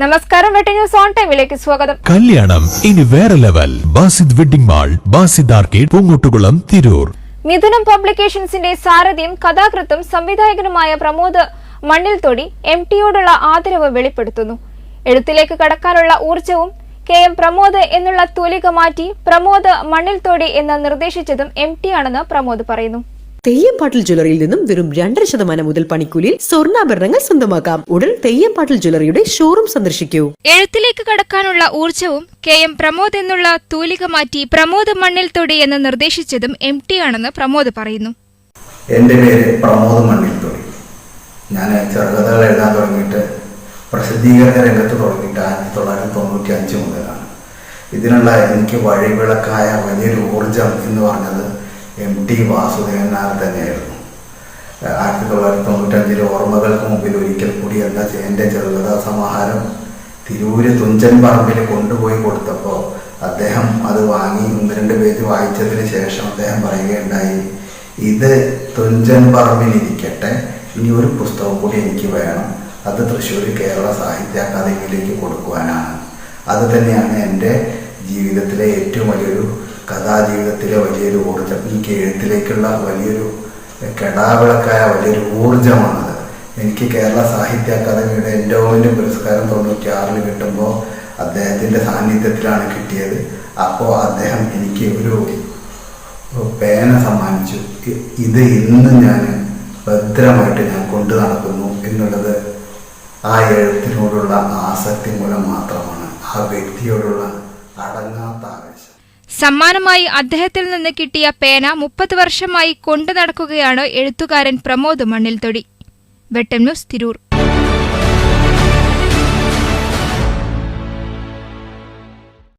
നമസ്കാരം വെട്ടി news on ടൈമിലേക്ക് സ്വാഗതം. കല്യാണം ഇനി വേറെ level. Basid wedding mall Basid arcade Poongottukulam Tirur. Mithunam പബ്ലിക്കേഷൻസിന്റെ സാരഥിയും കഥാകൃത്തും സംവിധായകനുമായ പ്രമോദ് മണ്ണിൽ തൊടി എം ടിയോടുള്ള ആദരവ് വെളിപ്പെടുത്തുന്നു. എഴുത്തിലേക്ക് കടക്കാനുള്ള ഊർജവും കെ എം പ്രമോദ് എന്നുള്ള തൂലിക മാറ്റി പ്രമോദ് മണ്ണിൽ തൊടി എന്ന് നിർദ്ദേശിച്ചതും എം ടി ആണെന്ന് പ്രമോദ് പറയുന്നു. തെയ്യംപാട്ടിൽ ജ്വല്ലറിയിൽ നിന്നും വെറും രണ്ടര ശതമാനം മുതൽ പണിക്കൂലിയിൽ സ്വർണാഭരണങ്ങൾ സ്വന്തമാക്കാം. ഉടൻ തെയ്യപ്പാട്ടിൽ ജ്വല്ലറിയുടെ ഷോറൂം സന്ദർശിക്കൂ. എഴുത്തിലേക്ക് കടക്കാനുള്ള ഊർജവും കെ എം പ്രമോദ് എന്നുള്ള തൂലിക മാറ്റി പ്രമോദ് മണ്ണിൽ തൊടി എന്ന് നിർദ്ദേശിച്ചതും എം ടി ആണെന്ന് പ്രമോദ് പറയുന്നു. എന്റെ പേര് പ്രമോദ് മണ്ണിൽ തൊടി. ഞാൻ ചെറുകഥകൾ എഴുതാൻ തുടങ്ങിയിട്ട് പ്രസിദ്ധീകരണ രംഗത്ത് തുടങ്ങിയിട്ട് ആയിരത്തി തൊള്ളായിരത്തി തൊണ്ണൂറ്റി അഞ്ച് മുതലാണ്. ഇതിനുള്ള എനിക്ക് വഴിവിളക്കായ വലിയൊരു ഊർജം എന്ന് പറഞ്ഞത് എം ടി വാസുദേവൻ നായർ തന്നെയായിരുന്നു. ആയിരത്തി തൊള്ളായിരത്തി തൊണ്ണൂറ്റഞ്ചിൽ ഓർമ്മകൾക്ക് മുമ്പിൽ ഒരിക്കൽ കൂടി എന്ന എന്റെ ചെറുകഥാ സമാഹാരം തിരൂര് തുഞ്ചൻ പറമ്പിൽ കൊണ്ടുപോയി കൊടുത്തപ്പോൾ അദ്ദേഹം അത് വാങ്ങി. ഒന്ന് രണ്ട് പേജ് വായിച്ചതിന് ശേഷം അദ്ദേഹം പറയുകയുണ്ടായി ഇത് തുഞ്ചൻ പറമ്പിലിരിക്കട്ടെ ഇനി ഒരു പുസ്തകം കൂടി എനിക്ക് വേണം. അത് തൃശ്ശൂർ കേരള സാഹിത്യ അക്കാദമിയിലേക്ക് കൊടുക്കുവാനാണ്. അത് തന്നെയാണ് എന്റെ ജീവിതത്തിലെ ഏറ്റവും വലിയൊരു കഥാജീവിതത്തിലെ വലിയൊരു ഊർജം എനിക്ക് എഴുത്തിലേക്കുള്ള വലിയൊരു കെടാവിളക്കായ വലിയൊരു ഊർജമാണത് എനിക്ക് കേരള സാഹിത്യ അക്കാദമിയുടെ എൻഡോമെന്റ് പുരസ്കാരം തൊണ്ണൂറ്റി ആറിൽ കിട്ടുമ്പോൾ അദ്ദേഹത്തിന്റെ സാന്നിധ്യത്തിലാണ് കിട്ടിയത്. അപ്പോൾ അദ്ദേഹം എനിക്ക് ഒരു പേന സമ്മാനിച്ചു. ഇത് ഇന്ന് ഞാൻ ഭദ്രമായിട്ട് ഞാൻ കൊണ്ടു നടക്കുന്നു എന്നുള്ളത് ആ എഴുത്തിനോടുള്ള ആസക്തി മൂലം മാത്രമാണ്. ആ വ്യക്തിയോടുള്ള അടങ്ങാത്ത ആവേശം. സമ്മാനമായി അദ്ദേഹത്തിൽ നിന്ന് കിട്ടിയ പേന മുപ്പത് വർഷമായി കൊണ്ടു നടക്കുകയാണ് എഴുത്തുകാരൻ പ്രമോദ് മണ്ണിൽ തൊടി വെട്ടം ന്യൂസ് തിരൂർ.